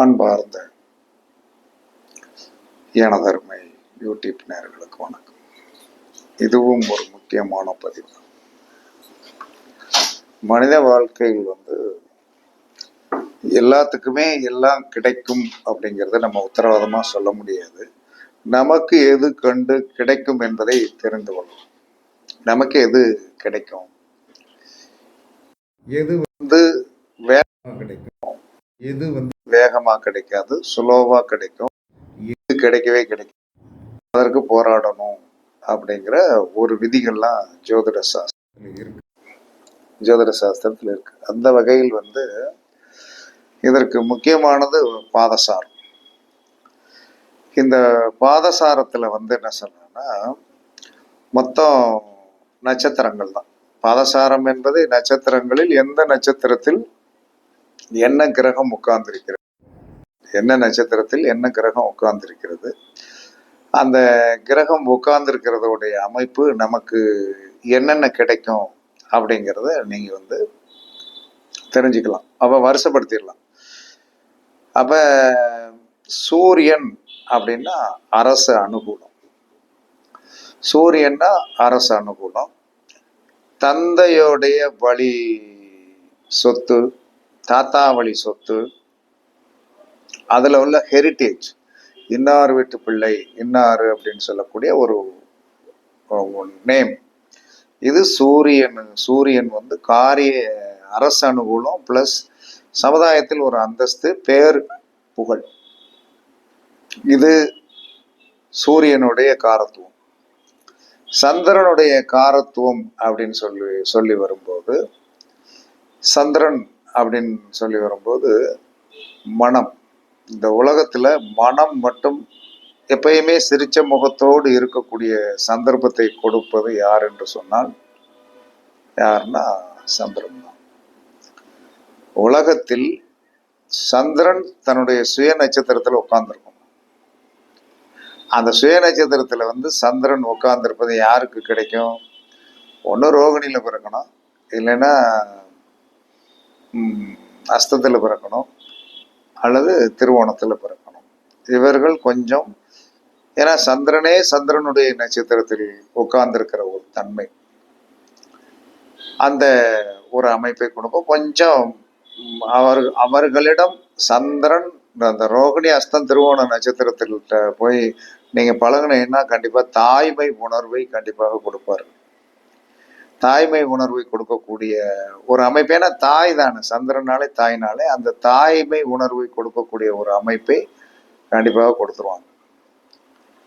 அன்பார்ந்த எனதருமை யூடியூப் நேர்களுக்கு வணக்கம். இதுவும் ஒரு முக்கியமான பதிவு. மனித வாழ்க்கையில் வந்து எல்லாத்துக்குமே எல்லாம் கிடைக்கும் அப்படிங்கிறத நம்ம உத்தரவாதமாக சொல்ல முடியாது. நமக்கு எது கண்டு கிடைக்கும் என்பதை தெரிந்து கொள்ளும் நமக்கு எது கிடைக்கும்? எது வந்து வேகமாக கிடைக்கும். எது வந்து வேகமாக கிடைக்காது சுலோவாக கிடைக்கும். இது கிடைக்கவே கிடைக்கும் அதற்கு போராடணும் அப்படிங்கிற ஒரு விதிகள்லாம் ஜோதிட சாஸ்திரத்தில் இருக்கு. ஜோதிட சாஸ்திரத்தில் இருக்கு. அந்த வகையில் வந்து இதற்கு முக்கியமானது பாதசாரம். இந்த பாதசாரத்தில் வந்து என்ன சொல்றேன்னா மொத்தம் நட்சத்திரங்கள் தான் பாதசாரம் என்பது நட்சத்திரங்களில் எந்த நட்சத்திரத்தில் என்ன கிரகம் உட்கார்ந்திருக்கிறது? என்ன நட்சத்திரத்தில் என்ன கிரகம் உட்கார்ந்திருக்கிறது? அந்த கிரகம் உட்கார்ந்திருக்கிறதோடைய அமைப்பு நமக்கு என்னென்ன கிடைக்கும் அப்படிங்கிறத நீங்கள் வந்து தெரிஞ்சுக்கலாம். அப்போ வருஷப்படுத்திடலாம் அப்ப சூரியன் அப்படின்னா அரசு அனுகூலம். சூரியன்னா அரசு அனுகூலம். தந்தையோடைய வழி சொத்து தாத்தா வழி சொத்து அதில் உள்ள ஹெரிட்டேஜ் இன்னார் வீட்டு பிள்ளை இன்னார் அப்படின்னு சொல்லக்கூடிய ஒரு நேம் இது சூரியன் சூரியன் வந்து காரிய அரசு அனுகூலம் பிளஸ் சமுதாயத்தில் ஒரு அந்தஸ்து பேர் புகழ். இது சூரியனுடைய காரத்துவம். சந்திரனுடைய காரத்துவம் அப்படின்னு சொல்லி சொல்லி வரும்போது சந்திரன் அப்படின்னு சொல்லி வரும்போது மனம். இந்த உலகத்தில் மனம் மட்டும் எப்பயுமே சிரிச்ச முகத்தோடு இருக்கக்கூடிய சந்தர்ப்பத்தை கொடுப்பது யார் என்று சொன்னால் யாருன்னா சந்திரன் தான். உலகத்தில் சந்திரன் தன்னுடைய சுய நட்சத்திரத்தில் உட்கார்ந்துருக்கும். அந்த சுய நட்சத்திரத்தில் வந்து சந்திரன் உட்கார்ந்துருப்பது யாருக்கு கிடைக்கும்? ஒன்று ரோகிணியில் பிறக்கணும். இல்லைன்னா அஸ்தத்தில் பிறக்கணும் அல்லது திருவோணத்தில் பிறக்கணும். இவர்கள் கொஞ்சம் ஏன்னா சந்திரனே சந்திரனுடைய நட்சத்திரத்தில் உட்கார்ந்திருக்கிற ஒரு தன்மை. அந்த ஒரு அமைப்பை கொடுக்கும் கொஞ்சம் அவர் அவர்களிடம் சந்திரன் அந்த ரோகிணி அஸ்தம் திருவோண நட்சத்திரத்தில் போய் நீங்க பழகினீங்கன்னா கண்டிப்பா தாய்மை உணர்வை கண்டிப்பாக கொடுப்பார்கள் தாய்மை உணர்வை கொடுக்கக்கூடிய ஒரு அமைப்பு. ஏன்னா தாய் தானே. சந்திரனாலே தாய்னாலே அந்த தாய்மை உணர்வை கொடுக்கக்கூடிய ஒரு அமைப்பை கண்டிப்பாக கொடுத்துருவாங்க.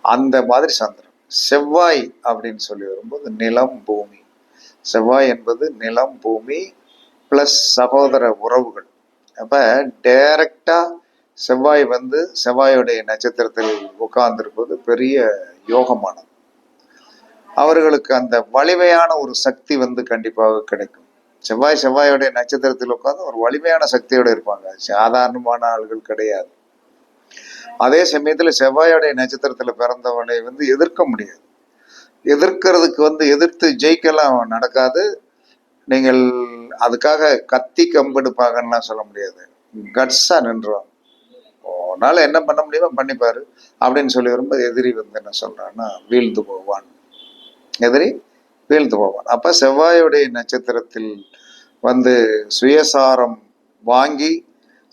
அந்த மாதிரி சந்திரன். செவ்வாய் அப்படின்னு சொல்லி வரும்போது நிலம் பூமி. செவ்வாய் என்பது நிலம் பூமி பிளஸ் சகோதர உறவுகள். அப்போ டைரக்டாக செவ்வாய் வந்து செவ்வாயுடைய நட்சத்திரத்தில் உட்கார்ந்திருப்பது பெரிய யோகமானது. அவர்களுக்கு அந்த வலிமையான ஒரு சக்தி வந்து கண்டிப்பாக கிடைக்கும். செவ்வாய் செவ்வாயோடைய நட்சத்திரத்தில் உட்காந்து ஒரு வலிமையான சக்தியோடு இருப்பாங்க. சாதாரணமான ஆள்கள் கிடையாது. அதே சமயத்தில் செவ்வாயோடைய நட்சத்திரத்தில் பிறந்தவனை வந்து எதிர்க்க முடியாது. எதிர்க்கிறதுக்கு வந்து எதிர்த்து ஜெயிக்கலாம் நடக்காது. நீங்கள் அதுக்காக கத்தி கம்பெடுப்பாங்கலாம் சொல்ல முடியாது. கட்ஸா நின்றுவாங்க. உன்னால என்ன பண்ண முடியுமோ பண்ணிப்பாரு. அப்படின்னு சொல்லி வரும்போது எதிரி வந்து என்ன சொல்றான்னா வீழ்ந்து போவான். எதிரி வீழ்ந்து போவான். அப்ப செவ்வாயுடைய நட்சத்திரத்தில் வந்து சுயசாரம் வாங்கி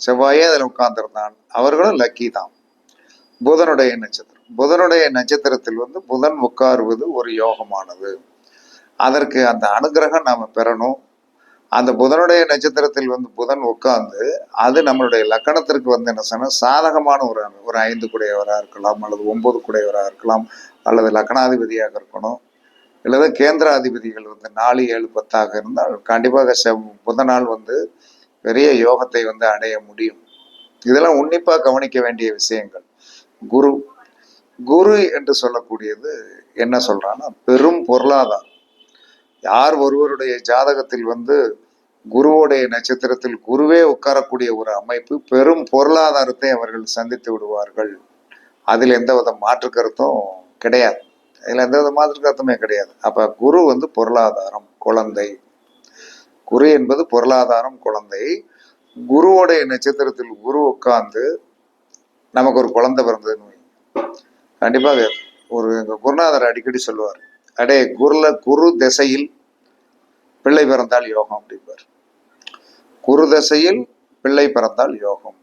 செவ்வாயே அதில் உட்கார்ந்திருந்தான். அவர்களும் லக்கி தான். புதனுடைய நட்சத்திரம். புதனுடைய நட்சத்திரத்தில் வந்து புதன் உட்காருவது ஒரு யோகமானது. அதற்கு அந்த அனுகிரகம் நாம் பெறணும். அந்த புதனுடைய நட்சத்திரத்தில் வந்து புதன் உட்கார்ந்து அது நம்மளுடைய லக்கணத்திற்கு வந்து என்ன சொன்னால் சாதகமான ஒரு ஒரு ஐந்து குடையவராக இருக்கலாம் அல்லது ஒன்பது குடையவராக இருக்கலாம் அல்லது லக்கணாதிபதியாக இருக்கணும். அல்லது கேந்திராதிபதிகள் வந்து நாலு ஏழு பத்தாக இருந்தால் கண்டிப்பாக செவ் புதனால் வந்து பெரிய யோகத்தை வந்து அடைய முடியும். இதெல்லாம் உன்னிப்பாக கவனிக்க வேண்டிய விஷயங்கள். குரு குரு என்று சொல்லக்கூடியது என்ன சொல்றான்னா பெரும் பொருளாதாரம். யார் ஒருவருடைய ஜாதகத்தில் வந்து குருவோடைய நட்சத்திரத்தில் குருவே உட்காரக்கூடிய ஒரு அமைப்பு பெரும் பொருளாதாரத்தை அவர்கள் சந்தித்து விடுவார்கள். அதில் எந்த வித மாற்று கருத்தும் கிடையாது. இதில் எந்த வித அர்த்தமே கிடையாது. அப்ப குரு வந்து பொருளாதாரம் குழந்தை. குரு என்பது பொருளாதாரம் குழந்தை. குருவோடைய நட்சத்திரத்தில் குரு உட்கார்ந்து நமக்கு ஒரு குழந்தை பிறந்ததுன்னு கண்டிப்பாக ஒரு எங்க குருநாதர் அடிக்கடி சொல்லுவார். அடே குருல குரு திசையில் பிள்ளை பிறந்தால் யோகம் அப்படிம்பார். குரு திசையில் பிள்ளை பிறந்தால் யோகம்.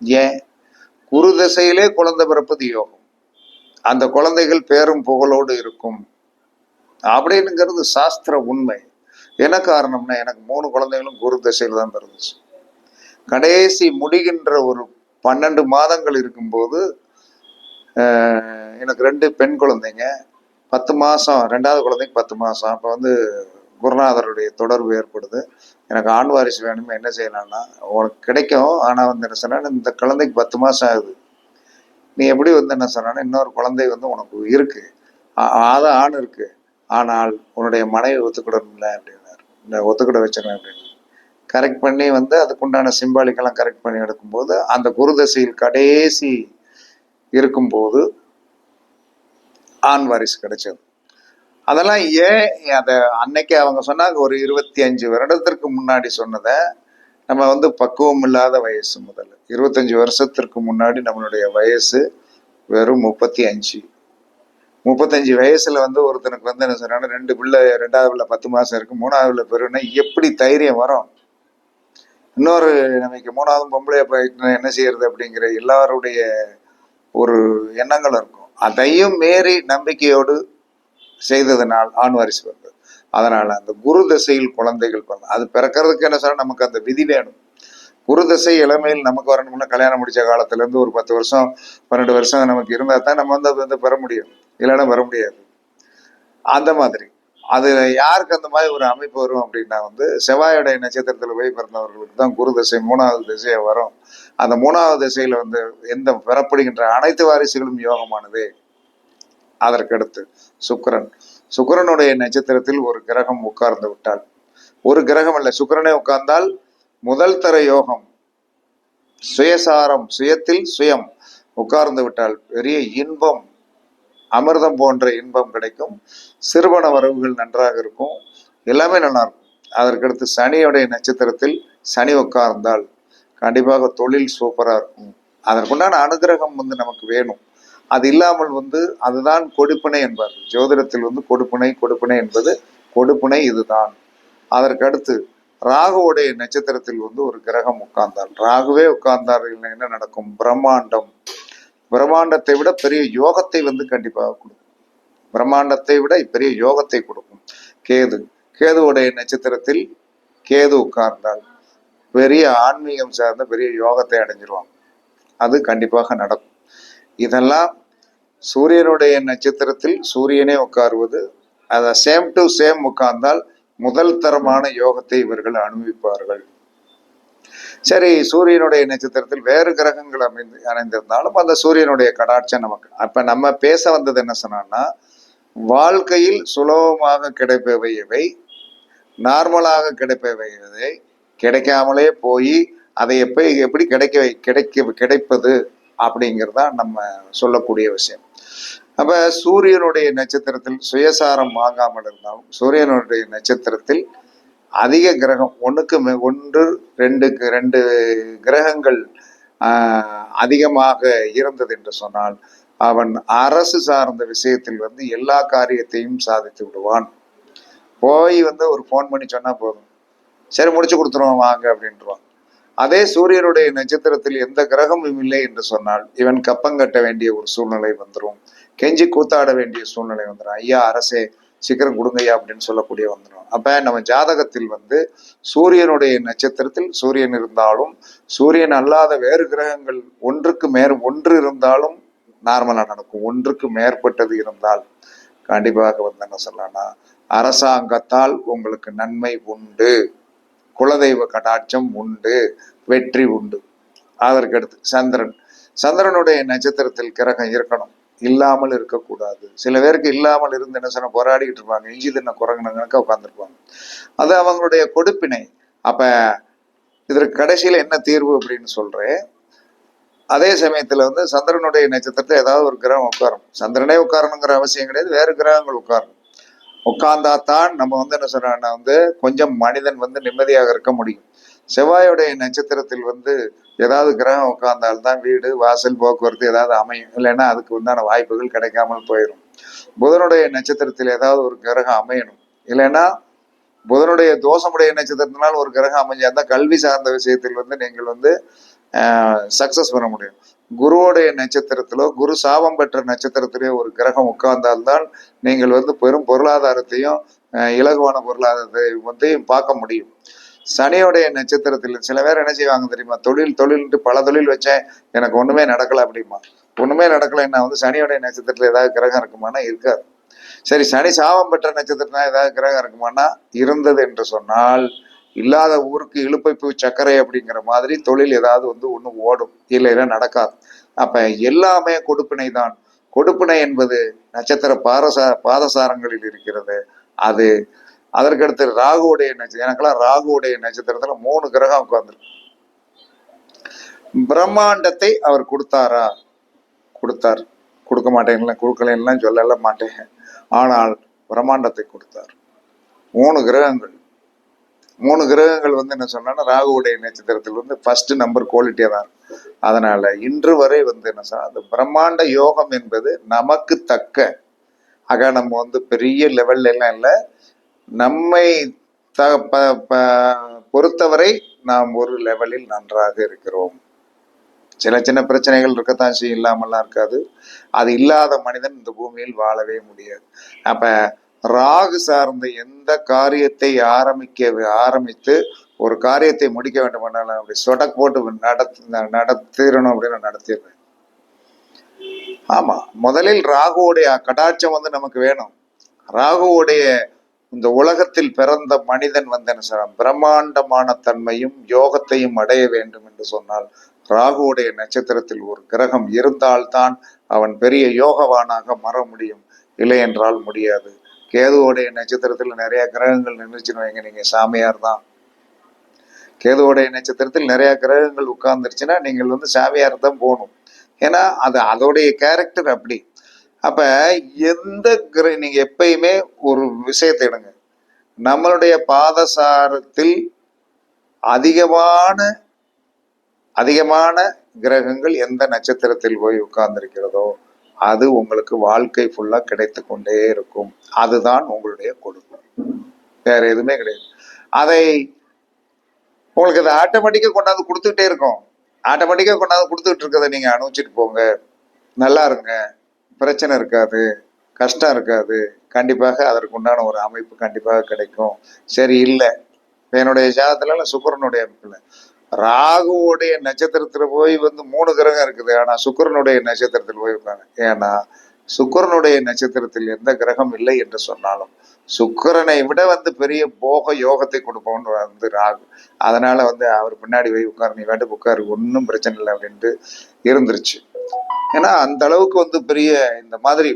ஏன்? குரு திசையிலே குழந்தை பிறப்பது யோகம். அந்த குழந்தைகள் பேரும் புகழோடு இருக்கும். அப்படின்னுங்கிறது சாஸ்திர உண்மை. என்ன காரணம்னா எனக்கு மூணு குழந்தைகளும் குரு திசையில் தான் பிறந்துச்சு. கடைசி முடிகின்ற ஒரு பன்னெண்டு மாதங்கள் இருக்கும்போது எனக்கு ரெண்டு பெண் குழந்தைங்க. பத்து மாதம் ரெண்டாவது குழந்தைக்கு பத்து மாதம் அப்போ வந்து குருநாதருடைய தொடர்பு ஏற்படுது. எனக்கு ஆண் வாரிசு வேணுமே என்ன செய்யலாம்னா உனக்கு கிடைக்கும். ஆனால் வந்து என்ன சொன்னால் இந்த குழந்தைக்கு பத்து மாதம் ஆகுது. நீ எப்படி வந்து என்ன சொன்ன இன்னொரு குழந்தை வந்து உனக்கு இருக்கு. ஆ- அதான் ஆண் இருக்கு. ஆனால் உன்னுடைய மனைவி ஒத்துக்கிடணும்ல அப்படின்னாரு. இந்த ஒத்துக்கிட வச்சிடணும் அப்படின்னு கரெக்ட் பண்ணி வந்து அதுக்குண்டான சிம்பாலிக்கெல்லாம் கரெக்ட் பண்ணி எடுக்கும்போது அந்த குருதசையில் கடைசி இருக்கும்போது ஆண் வாரிசு கிடைச்சது. அதெல்லாம் ஏன் அதை அன்னைக்கு அவங்க சொன்னாங்க ஒரு இருபத்தி அஞ்சு வருடத்திற்கு முன்னாடி சொன்னதை நம்ம வந்து பக்குவம் இல்லாத வயசு முதல்ல. இருபத்தஞ்சு வருஷத்திற்கு முன்னாடி நம்மளுடைய வயசு வெறும் முப்பத்தி அஞ்சு. முப்பத்தஞ்சு வயசுல வந்து ஒருத்தனுக்கு வந்து என்ன சொன்னாங்க ரெண்டு பிள்ளை ரெண்டாவது பிள்ளை பத்து மாசம் இருக்கு மூணாவது பிள்ளை பெருன்னா எப்படி தைரியம் வரும்? இன்னொரு நமக்கு மூணாவது பொம்பளை போயிட்டு என்ன செய்யறது அப்படிங்கிற எல்லாருடைய ஒரு எண்ணங்கள் இருக்கும். அதையும் மீறி நம்பிக்கையோடு செய்ததனால் ஆண் வாரிசு அதனால அந்த குரு திசையில் குழந்தைகள் பிறந்த அது பிறக்கிறதுக்கு என்ன சார்? நமக்கு அந்த விதி வேணும். குரு திசை இளமையில் நமக்கு வரணும்னா கல்யாணம் முடிச்ச காலத்துல இருந்து ஒரு பத்து வருஷம் பன்னெண்டு வருஷம் நமக்கு இருந்தால் தான் நம்ம வந்து அது வந்து பெற முடியும். இல்லைன்னா பெற முடியாது. அந்த மாதிரி. அது யாருக்கு அந்த மாதிரி ஒரு அமைப்பு வரும் அப்படின்னா வந்து செவ்வாயுடைய நட்சத்திரத்துல போய் பிறந்தவர்களுக்கு தான் குரு திசை மூணாவது திசையை வரும். அந்த மூணாவது திசையில வந்து எந்த பெறப்படுகின்ற அனைத்து வாரிசுகளும் யோகமானது. அதற்கடுத்து சுக்கரன். சுக்கரனுடைய நட்சத்திரத்தில் ஒரு கிரகம் உட்கார்ந்து விட்டால் ஒரு கிரகம் அல்ல சுக்கரனை உட்கார்ந்தால் முதல் தர யோகம் சுயசாரம் சுயத்தில் சுயம் உட்கார்ந்து விட்டால் பெரிய இன்பம் அமிர்தம் போன்ற இன்பம் கிடைக்கும். சிறுபண வரவுகள் நன்றாக இருக்கும். எல்லாமே நல்லா இருக்கும். அதற்கடுத்து சனியுடைய நட்சத்திரத்தில் சனி உட்கார்ந்தால் கண்டிப்பாக தொழில் சூப்பரா இருக்கும். அதற்குண்டான அனுகிரகம் வந்து நமக்கு வேணும். அது இல்லாமல் வந்து அதுதான் கொடுப்பினை என்பார். ஜோதிடத்தில் வந்து கொடுப்பினை கொடுப்பினை என்பது கொடுப்பினை இதுதான். அதற்கடுத்து ராகுவுடைய நட்சத்திரத்தில் வந்து ஒரு கிரகம் உட்கார்ந்தால் ராகுவே உட்கார்ந்தார் இல்லை என்ன நடக்கும்? பிரம்மாண்டம். பிரம்மாண்டத்தை விட பெரிய யோகத்தை வந்து கண்டிப்பாக கொடுக்கும். பிரம்மாண்டத்தை விட பெரிய யோகத்தை கொடுக்கும். கேது. கேதுவுடைய நட்சத்திரத்தில் கேது உட்கார்ந்தால் பெரிய ஆன்மீகம் சார்ந்த பெரிய யோகத்தை அடைஞ்சிருவாங்க. அது கண்டிப்பாக நடக்கும். இதெல்லாம் சூரியனுடைய நட்சத்திரத்தில் சூரியனே உட்காருவது அதை சேம் டு சேம் உட்கார்ந்தால் முதல் தரமான யோகத்தை இவர்கள் அனுபவிப்பார்கள். சரி சூரியனுடைய நட்சத்திரத்தில் வேறு கிரகங்கள் அமைந்து அணைந்திருந்தாலும் அந்த சூரியனுடைய கடாட்சம் நமக்கு அப்ப நம்ம பேச வந்தது என்ன சொன்னோம்னா வாழ்க்கையில் சுலபமாக கிடைப்பவையவை நார்மலாக கிடைப்பவை எவை கிடைக்காமலே போய் அதை எப்ப எப்படி கிடைக்க வை- கிடைக்க கிடைப்பது? அப்படிங்கிறதா நம்ம சொல்லக்கூடிய விஷயம். அப்ப சூரியனுடைய நட்சத்திரத்தில் சுயசாரம் வாங்காமல் இருந்தாலும் சூரியனுடைய நட்சத்திரத்தில் அதிக கிரகம் ஒன்றுக்கு ஒன்று ரெண்டுக்கு ரெண்டு கிரகங்கள் அதிகமாக இருந்தது என்று சொன்னால் அவன் அரசு சார்ந்த விஷயத்தில் வந்து எல்லா காரியத்தையும் சாதித்து விடுவான். போய் வந்து ஒரு ஃபோன் பண்ணி சொன்னால் போதும். சரி முடிச்சு கொடுத்துருவோம் வாங்க அப்படின்ட்டுருவான் அதே சூரியனுடைய நட்சத்திரத்தில் எந்த கிரகமும் இல்லை என்று சொன்னால் இவன் கப்பங்கட்ட வேண்டிய ஒரு சூழ்நிலை வந்துடும் கெஞ்சி கூத்தாட வேண்டிய சூழ்நிலை வந்துடும் ஐயா அரசே சீக்கிரம் கொடுங்கய்யா அப்படின்னு சொல்லக்கூடிய வந்துடும் அப்ப நம்ம ஜாதகத்தில் வந்து சூரியனுடைய நட்சத்திரத்தில் சூரியன் இருந்தாலும் சூரியன் அல்லாத வேறு கிரகங்கள் ஒன்றுக்கு மேற் ஒன்று இருந்தாலும் நார்மலா நடக்கும். ஒன்றுக்கு மேற்பட்டது இருந்தால் கண்டிப்பாக வந்து என்ன சொல்லலாம்னா அரசாங்கத்தால் உங்களுக்கு நன்மை உண்டு. குலதெய்வ கடாட்சம் உண்டு வெற்றி உண்டு. அதற்கடுத்து சந்திரன். சந்திரனுடைய நட்சத்திரத்தில் கிரகம் இருக்கணும். இல்லாமல் இருக்கக்கூடாது. சில பேருக்கு இல்லாமல் இருந்து என்ன சொன்ன போராடிக்கிட்டு இருப்பாங்க. இஞ்சி தின்ன குரங்குனங்க உட்காந்துருப்பாங்க அது அவங்களுடைய கொடுப்பினை. அப்ப இதற்கு கடைசியில் என்ன தீர்வு அப்படின்னு சொல்றேன். அதே சமயத்துல வந்து சந்திரனுடைய நட்சத்திரத்தை ஏதாவது ஒரு கிரகம் உட்காரும் சந்திரனே உட்காரணுங்கிற அவசியம் கிடையாது. வேறு கிரகங்கள் உட்காரணும். உட்கார்ந்தா தான் நம்ம வந்து என்ன சொல்றோம்னா வந்து கொஞ்சம் மனிதன் வந்து நிம்மதியாக இருக்க முடியும். செவ்வாயோடைய நட்சத்திரத்தில் வந்து ஏதாவது கிரகம் உட்கார்ந்தால்தான் வீடு வாசல் போக்குவரத்து ஏதாவது அமையும். இல்லைன்னா அதுக்கு உண்டான வாய்ப்புகள் கிடைக்காமல் போயிடும். புதனுடைய நட்சத்திரத்தில் ஏதாவது ஒரு கிரகம் அமையணும். இல்லைன்னா புதனுடைய தோஷமுடைய நட்சத்திரத்தினால் ஒரு கிரகம் அமைஞ்சால் தான் கல்வி சார்ந்த விஷயத்தில் வந்து நீங்கள் வந்து சக்சஸ் பண்ண முடியும். குருவோடைய நட்சத்திரத்திலோ குரு சாபம் பெற்ற நட்சத்திரத்திலேயோ ஒரு கிரகம் உட்கார்ந்தால்தான் நீங்கள் வந்து பெரும் பொருளாதாரத்தையும் இலகுவான பொருளாதாரத்தை வந்து பார்க்க முடியும். சனியோடைய நட்சத்திரத்தில் சில பேர் என்ன செய்வாங்க தெரியுமா? தொழில் தொழில்ட்டு பல தொழில் வச்சேன் எனக்கு ஒண்ணுமே நடக்கல அப்படிமா. ஒண்ணுமே நடக்கலைன்னா வந்து சனியோடைய நட்சத்திரத்துல ஏதாவது கிரகம் இருக்குமானா இருக்காது. சரி சனி சாபம் பெற்ற நட்சத்திரம்னா ஏதாவது கிரகம் இருக்குமானா இருந்தது என்று சொன்னால் இல்லாத ஊருக்கு இழுப்பை சர்க்கரை அப்படிங்கிற மாதிரி தொழில் ஏதாவது வந்து ஒன்று ஓடும். இல்லைன்னா நடக்காது. அப்ப எல்லாமே கொடுப்பினை தான். கொடுப்பினை என்பது நட்சத்திர பாரசா பாதசாரங்களில் இருக்கிறது. அது அதற்கடுத்து ராகுவுடைய நட்சத்திரம். எனக்கெல்லாம் ராகுவுடைய நட்சத்திரத்துல மூணு கிரகம் உட்கார்ந்துருக்கு. பிரம்மாண்டத்தை அவர் கொடுத்தாரா? கொடுத்தார். கொடுக்க மாட்டேன்ல கொடுக்கலன்னுலாம் சொல்லல மாட்டேன். ஆனால் பிரம்மாண்டத்தை கொடுத்தார். மூணு கிரகங்கள். மூணு கிரகங்கள் வந்து என்ன சொன்னா ராகுவுடைய நட்சத்திரத்தில் வந்து ஃபர்ஸ்ட் நம்பர் குவாலிட்டியா தான் அதனால இன்று வரை வந்து என்ன சொன்னா அந்த பிரம்மாண்ட யோகம் என்பது நமக்கு தக்க. ஆக நம்ம வந்து பெரிய லெவல்ல எல்லாம் இல்லை. நம்மை த ப- ப- பொறுத்தவரை நாம் ஒரு லெவலில் நன்றாக இருக்கிறோம். சில சின்ன பிரச்சனைகள் இருக்கத்தான் செய்யும் இல்லாமல்லாம் இருக்காது. அது இல்லாத மனிதன் இந்த பூமியில் வாழவே முடியாது. அப்போ ராகு சார்ந்த எந்த காரியத்தை ஆரம்பிக்க ஆரம்பித்து ஒரு காரியத்தை முடிக்க வேண்டுமானாலும் அப்படி சொடக் போட்டு நடத்து நடத்திடணும் அப்படின்னு நான் நடத்திடுறேன். ஆமா முதலில் ராகுவோடைய கடாட்சம் வந்து நமக்கு வேணும். ராகுவோடைய இந்த உலகத்தில் பிறந்த மனிதன் வந்து என்ன சொல்ல பிரம்மாண்டமான தன்மையும் யோகத்தையும் அடைய வேண்டும் என்று சொன்னால் ராகுவுடைய நட்சத்திரத்தில் ஒரு கிரகம் இருந்தால்தான் அவன் பெரிய யோகவானாக மற முடியும். இல்லை என்றால் முடியாது. கேதுவோடைய நட்சத்திரத்தில் நிறைய கிரகங்கள் நின்றுச்சுன்னு வைங்க நீங்க சாமியார் தான். கேதுவோடைய நட்சத்திரத்தில் நிறைய கிரகங்கள் உட்கார்ந்துருச்சுன்னா நீங்கள் வந்து சாமியார் தான் போகணும். ஏன்னா அது அதோடைய கேரக்டர் அப்படி. அப்ப எந்த கிர நீங்க எப்பயுமே ஒரு விஷயத்தை எடுங்க. நம்மளுடைய பாதசாரத்தில் அதிகமான அதிகமான கிரகங்கள் எந்த நட்சத்திரத்தில் போய் உட்கார்ந்திருக்கிறதோ அது உங்களுக்கு வாழ்க்கை ஃபுல்லா கிடைத்து கொண்டே இருக்கும். அதுதான் உங்களுடைய கொடுப்பு. வேற எதுவுமே கிடையாது. அதை உங்களுக்கு அதை ஆட்டோமேட்டிக்கா கொண்டாந்து கொடுத்துக்கிட்டே இருக்கும். ஆட்டோமேட்டிக்கா கொண்டாந்து கொடுத்துக்கிட்டு இருக்கிறத நீங்க அனுபவிச்சுட்டு போங்க. நல்லா இருங்க. பிரச்சனை இருக்காது. கஷ்டம் இருக்காது. கண்டிப்பாக அதற்கு உண்டான ஒரு அமைப்பு கண்டிப்பாக கிடைக்கும். சரி இல்லை. என்னுடைய ஜாதத்துல சுக்கரனுடைய அமைப்பில் ராகுவோடைய நட்சத்திரத்துல போய் வந்து மூணு கிரகம் இருக்குது. ஆனா சுக்கிரனுடைய நட்சத்திரத்தில் போய் உட்காங்க ஏன்னா சுக்கரனுடைய நட்சத்திரத்தில் எந்த கிரகம் இல்லை என்று சொன்னாலும் சுக்கரனை விட வந்து பெரிய போக யோகத்தை கொடுப்பவன் வந்து ராகு. அதனால வந்து அவர் பின்னாடி போய் உட்காரு நீ வேண்டு உட்காரு ஒன்றும் பிரச்சனை இல்லை அப்படின்ட்டு இருந்துருச்சு. ஏன்னா அந்த அளவுக்கு வந்து பெரிய இந்த மாதிரி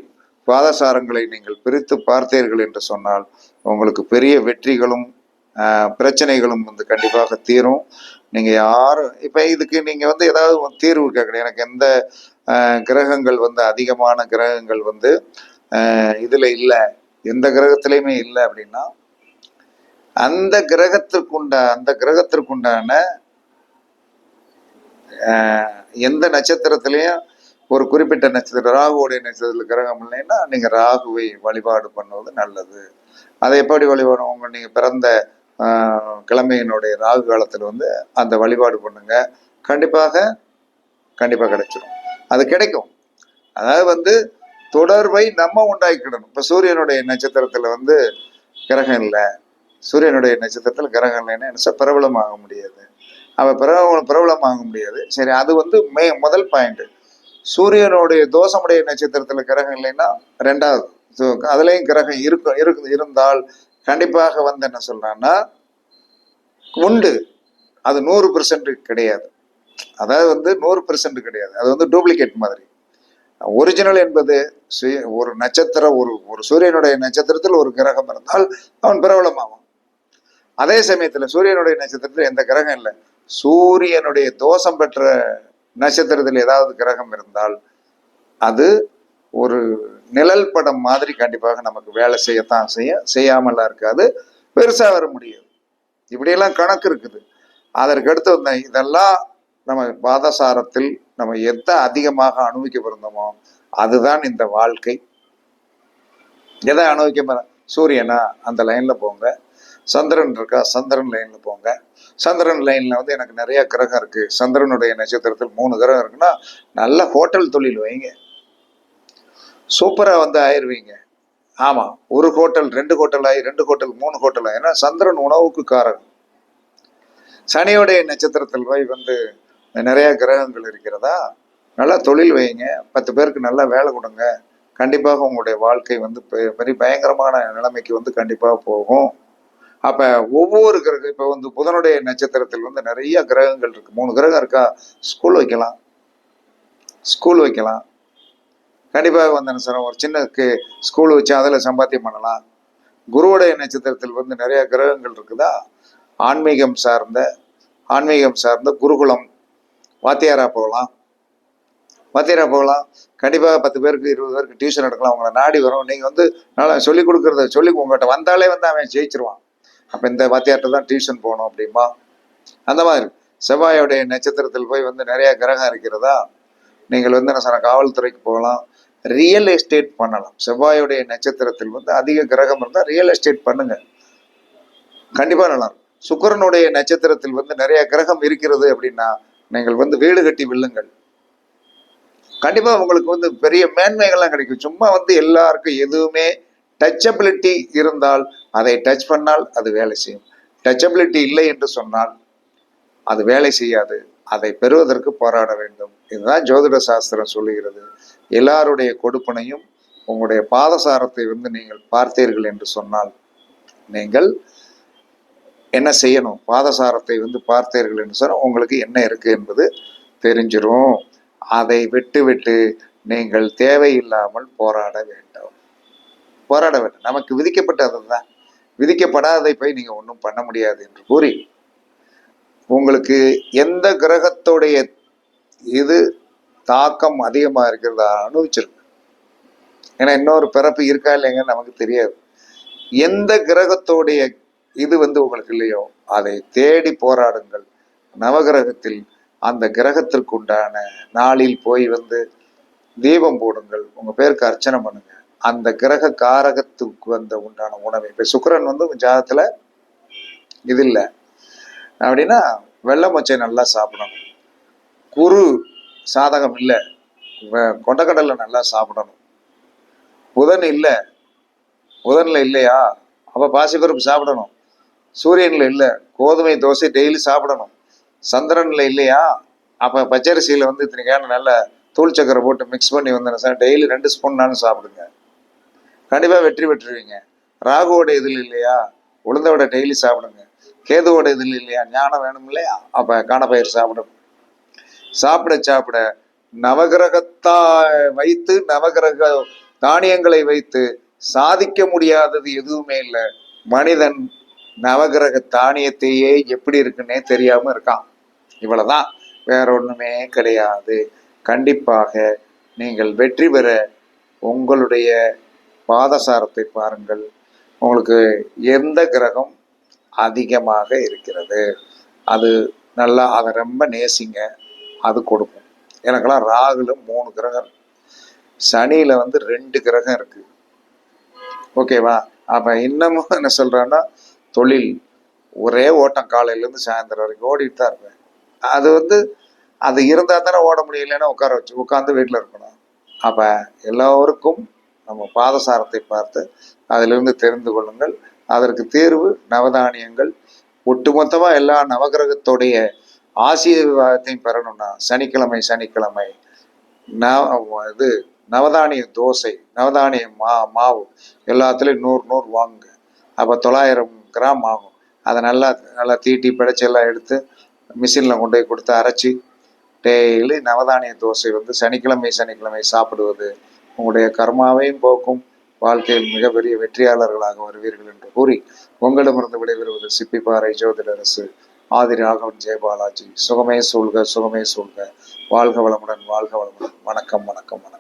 பாதசாரங்களை நீங்கள் பிரித்து பார்த்தீர்கள் என்று சொன்னால் உங்களுக்கு பெரிய வெற்றிகளும் பிரச்சனைகளும் வந்து கண்டிப்பாக தீரும். நீங்க யாரும் இப்ப இதுக்கு நீங்க வந்து ஏதாவது தீர்வு கேட்கணும் எனக்கு எந்த கிரகங்கள் வந்து அதிகமான கிரகங்கள் வந்து இதில் இதுல இல்ல. எந்த கிரகத்திலையுமே இல்லை அப்படின்னா அந்த கிரகத்திற்குண்ட அந்த கிரகத்திற்குண்டான எந்த நட்சத்திரத்திலையும் ஒரு குறிப்பிட்ட நட்சத்திரம் ராகுவோடைய நட்சத்திரத்தில் கிரகம் இல்லைன்னா நீங்க ராகுவை வழிபாடு பண்ணுவது நல்லது. அதை எப்படி வழிபாடு உங்கள் நீங்க பிறந்த கிழமையினுடைய ராகு காலத்தில் வந்து அந்த வழிபாடு பண்ணுங்க. கண்டிப்பாக கண்டிப்பாக கிடைச்சிடும் அது கிடைக்கும். அதாவது வந்து தொடர்பை நம்ம உண்டாக்கிடணும். இப்போ சூரியனுடைய நட்சத்திரத்தில் வந்து கிரகம் இல்லை. சூரியனுடைய நட்சத்திரத்தில் கிரகம் இல்லைன்னா என்ன பிரபலமாக முடியாது. அவள் பிரபலம் பிரபலமாக முடியாது. சரி அது வந்து மே முதல் பாயிண்ட். சூரியனுடைய தோஷமுடைய நட்சத்திரத்தில் கிரகம் இல்லைன்னா ரெண்டாவது. அதுலேயும் கிரகம் இருக்கும் இருக்கு இருந்தால் கண்டிப்பாக வந்து என்ன சொல்றான்னா உண்டு. அது நூறு பெர்சன்ட் கிடையாது. அதாவது வந்து நூறு பெர்சன்ட் கிடையாது. அது வந்து டூப்ளிகேட் மாதிரி. ஒரிஜினல் என்பது சுய- ஒரு நட்சத்திரம் ஒரு ஒரு சூரியனுடைய நட்சத்திரத்தில் ஒரு கிரகம் இருந்தால் அவன் பிரபலமாகும் அதே சமயத்துல சூரியனுடைய நட்சத்திரத்தில் எந்த கிரகம் இல்லை. சூரியனுடைய தோஷம் பெற்ற நட்சத்திரத்தில் ஏதாவது கிரகம் இருந்தால் அது ஒரு நிழல் படம் மாதிரி கண்டிப்பாக நமக்கு வேலை செய்யத்தான் செய்ய செய்யாமலாம் இருக்காது. பெருசாக வர முடியாது. இப்படியெல்லாம் கணக்கு இருக்குது. அதற்கடுத்து வந்த இதெல்லாம் நம்ம பாதசாரத்தில் நம்ம எதை அதிகமாக அனுபவிக்க பிறந்தோமோ அதுதான் இந்த வாழ்க்கை. எதை அனுபவிக்க பிற- சூரியனா அந்த லைன்ல போங்க. சந்திரன் இருக்கா சந்திரன் லைன்ல போங்க. சந்திரன் லைன்ல வந்து எனக்கு நிறைய கிரகம் இருக்கு. சந்திரனுடைய நட்சத்திரத்தில் மூணு கிரகம் இருக்குன்னா நல்ல ஹோட்டல் தொழில் வைங்க. சூப்பராக வந்து ஆயிடுவீங்க ஆமாம் ஒரு ஹோட்டல் ரெண்டு ஹோட்டல் ஆகி ரெண்டு ஹோட்டல் மூணு ஹோட்டல் ஆகி ஏன்னா சந்திரன் உணவுக்கு காரகம் சனியோடைய நட்சத்திரத்தில் போய் வந்து நிறைய கிரகங்கள் இருக்கிறதா? நல்லா தொழில் வைங்க. பத்து பேருக்கு நல்லா வேலை கொடுங்க. கண்டிப்பாக உங்களுடைய வாழ்க்கை வந்து பெரிய பயங்கரமான நிலைமைக்கு வந்து கண்டிப்பாக போகும். அப்போ ஒவ்வொரு கிரகம் இப்போ வந்து புதனுடைய நட்சத்திரத்தில் வந்து நிறைய கிரகங்கள் இருக்குது மூணு கிரகம் இருக்கா? ஸ்கூல் வைக்கலாம். ஸ்கூல் வைக்கலாம். கண்டிப்பாக வந்து சார் ஒரு சின்ன ஸ்கூல் வச்சு அதில் சம்பாத்தியம் பண்ணலாம். குருவுடைய நட்சத்திரத்தில் வந்து நிறைய கிரகங்கள் இருக்குதா? ஆன்மீகம் சார்ந்த ஆன்மீகம் சார்ந்த குருகுலம். வாத்தியாரா போகலாம். வாத்தியாரா போகலாம். கண்டிப்பாக பத்து பேருக்கு இருபது பேருக்கு டியூஷன் எடுக்கலாம். உங்களை நாடி வரும். நீங்கள் வந்து நல்லா சொல்லி கொடுக்குறத சொல்லி உங்கள்கிட்ட வந்தாலே வந்து அவன் ஜெயிச்சிருவான். அப்போ இந்த வாத்தியார்கிட்ட தான் டியூஷன் போகணும் அப்படிமா அந்த மாதிரி. செவ்வாயோடைய நட்சத்திரத்தில் போய் வந்து நிறையா கிரகம் இருக்கிறதா? நீங்கள் வந்து என்ன சொன்ன காவல்துறைக்கு போகலாம். ரியல் எஸ்டேட் பண்ணலாம். செவ்வாயுடைய நட்சத்திரத்தில் வந்து அதிக கிரகம் இருந்தால் ரியல் எஸ்டேட் பண்ணுங்க. கண்டிப்பா நல்லா சுக்கரனுடைய நட்சத்திரத்தில் வந்து நிறைய கிரகம் இருக்கிறது அப்படின்னா நீங்கள் வந்து வீடு கட்டி வில்லுங்கள். கண்டிப்பா உங்களுக்கு வந்து பெரிய மேன்மைகள்லாம் கிடைக்கும். சும்மா வந்து எல்லாருக்கும் எதுவுமே டச்சபிலிட்டி இருந்தால் அதை டச் பண்ணால் அது வேலை செய்யும். டச்சபிலிட்டி இல்லை என்று சொன்னால் அது வேலை செய்யாது. அதை பெறுவதற்கு போராட வேண்டும். இதுதான் ஜோதிட சாஸ்திரம் சொல்லுகிறது. எல்லாருடைய கொடுப்பனையும் உங்களுடைய பாதசாரத்தை வந்து நீங்கள் பார்த்தீர்கள் என்று சொன்னால் நீங்கள் என்ன செய்யணும்? பாதசாரத்தை வந்து பார்த்தீர்கள் என்று சொன்னால் உங்களுக்கு என்ன இருக்கு என்பது தெரிஞ்சிடும் அதை விட்டு விட்டு நீங்கள் தேவையில்லாமல் போராட வேண்டும். போராட வேண்டும். நமக்கு விதிக்கப்பட்டது தான். விதிக்கப்படாததை போய் நீங்கள் ஒன்றும் பண்ண முடியாது என்று கூறி உங்களுக்கு எந்த கிரகத்துடைய இது தாக்கம் அதிகமா இருக்கிறத அனுபவிச்சிருக்கு ஏன்னா இன்னொரு பிறப்பு இருக்கா இல்லைங்கன்னு நமக்கு தெரியாது. எந்த கிரகத்தோடைய இது வந்து உங்களுக்கு இல்லையோ அதை தேடி போராடுங்கள். நவகிரகத்தில் அந்த கிரகத்திற்கு உண்டான நாளில் போய் வந்து தீபம் போடுங்கள். உங்க பேருக்கு அர்ச்சனை பண்ணுங்க. அந்த கிரக காரகத்துக்கு வந்த உண்டான உணவு. இப்போ சுக்கரன் வந்து உங்க ஜாதத்துல இது இல்லை. அப்படின்னா வெள்ளை மொச்சை நல்லா சாப்பிடணும். குரு சாதகம் இல்லை. கொண்டக்கடலை நல்லா சாப்பிடணும். புதன் இல்லை. புதனில் இல்லையா? அப்போ பாசிப்பருப்பு சாப்பிடணும். சூரியனில் இல்லை. கோதுமை தோசை டெய்லி சாப்பிடணும். சந்திரனில் இல்லையா? அப்போ பச்சரிசியில் வந்து இத்தனைக்கான நல்ல தூள் சக்கரை போட்டு மிக்ஸ் பண்ணி வந்து டெய்லி ரெண்டு ஸ்பூன்னாலும் சாப்பிடுங்க. கண்டிப்பாக வெற்றி பெற்றுருவீங்க. ராகுவோட இதில் இல்லையா? உளுந்தோட டெய்லி சாப்பிடுங்க. கேதுவோட இதில் இல்லையா? ஞானம் வேணும் இல்லையா? அப்போ காணப்பயிர் சாப்பிடணும். சாப்பிட சாப்பிட. நவகிரகத்தா வைத்து நவகிரக தானியங்களை வைத்து சாதிக்க முடியாதது எதுவுமே இல்லை. மனிதன் நவகிரக தானியத்தையே எப்படி இருக்குன்னே தெரியாம இருக்கான். இவ்வளவுதான். வேற ஒண்ணுமே கிடையாது. கண்டிப்பாக நீங்கள் வெற்றி பெற உங்களுடைய பாதசாரத்தை பாருங்கள். உங்களுக்கு எந்த கிரகம் அதிகமாக இருக்கிறது? அது நல்லா அதை ரொம்ப நேசிங்க. அது கொடுக்கும். எனக்கெல்லாம் ராகுல மூணு கிரகம். சனியில வந்து ரெண்டு கிரகம் இருக்கு. ஓகேவா அப்ப இன்னமும் என்ன சொல்றேன்னா தொழில். ஒரே ஓட்டம் காலையில இருந்து சாயந்தரம் வரைக்கும் ஓடிட்டு தான் இருப்பேன். அது வந்து அது இருந்தா தானே ஓட முடியலன்னா உட்கார வச்சு உட்காந்து வீட்டில் இருக்கணும். அப்ப எல்லோருக்கும் நம்ம பாதசாரத்தை பார்த்து அதிலிருந்து தெரிந்து கொள்ளுங்கள். அதற்கு தீர்வு நவதானியங்கள். ஒட்டுமொத்தமாக எல்லா நவகிரகத்துடைய ஆசீர்வாதத்தையும் பெறணும்னா சனிக்கிழமை சனிக்கிழமை. நவ இது நவதானிய தோசை நவதானிய மா மாவு எல்லாத்துலேயும் நூறு நூறு வாங்குங்க. அப்போ தொள்ளாயிரம் கிராம் ஆகும். அதை நல்லா நல்லா தீட்டி பிடைச்சி எல்லாம் எடுத்து மிஷினில் கொண்டு போய் கொடுத்து அரைச்சி டெய்லி நவதானிய தோசை வந்து சனிக்கிழமை சனிக்கிழமை சாப்பிடுவது உங்களுடைய கர்மாவையும் போக்கும். வாழ்க்கையில் மிகப்பெரிய வெற்றியாளர்களாக வருவீர்கள் என்று கூறி உங்களிடமிருந்து விடைபெறுவது சிப்பிப்பாறை ஜோதிடரசு ஆதி ராகவன் ஜெயபாலாஜி சுகமே சூழ்க சுகமே சூழ்க. வாழ்க வளமுடன் வாழ்க வளமுடன். வணக்கம் வணக்கம் வணக்கம்.